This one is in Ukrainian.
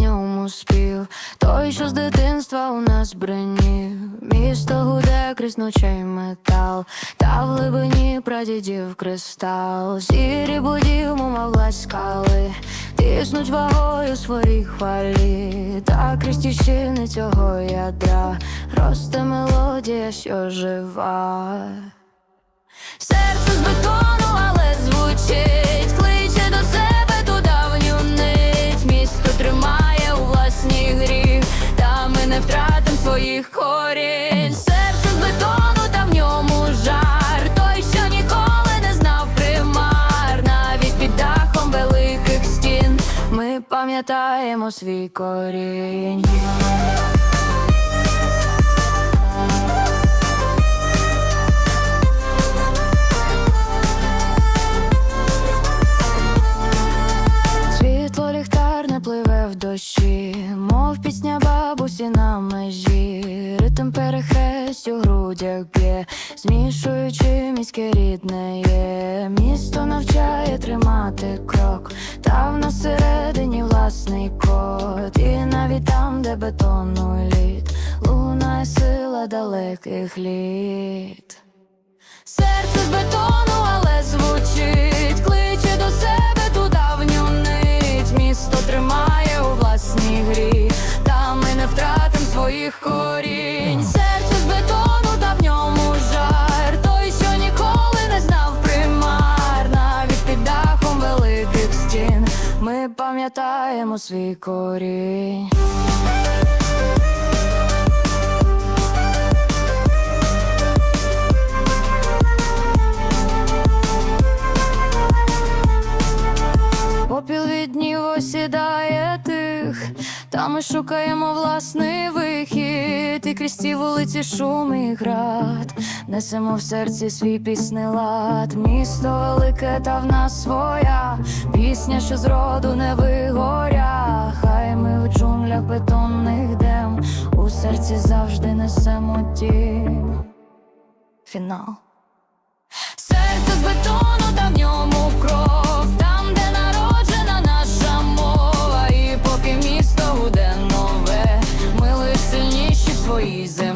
йому спів, той, що з дитинства у нас бренів. Місто гуде крізь ночей метал, та в глибині прадідів кристал. Сірі будів, мов скали, тиснуть вагою свої хвалі, та крізь цього ядра росте мелодія, що жива. Серце з бетону, втратим корінь. Серце з бетону, та в ньому жар. Той, що ніколи не знав примар, навіть під дахом великих стін. Ми пам'ятаємо свій корінь. Світло ліхтар пливе в дощі, пісня бабусі на межі, ритм перехресть у грудях б'є, змішуючи міське рідне є. Місто навчає тримати крок, та в нас всередині власний код. І навіть там, де бетону лід, лунає сила далеких літ. Серце з бетону, але звучить, своїх корінь. Серце з бетону, та в ньому жар. Той, що ніколи не знав примар, навіть під дахом великих стін. Ми пам'ятаємо свій корінь. Та ми шукаємо власний вихід, і крізь ці вулиці шум і град, несемо в серці свій пісний лад. Місто велике, та в нас своя пісня, що зроду не вигоря. Хай ми в джунглях бетонних дем, у серці завжди несемо тім. Фінал. season.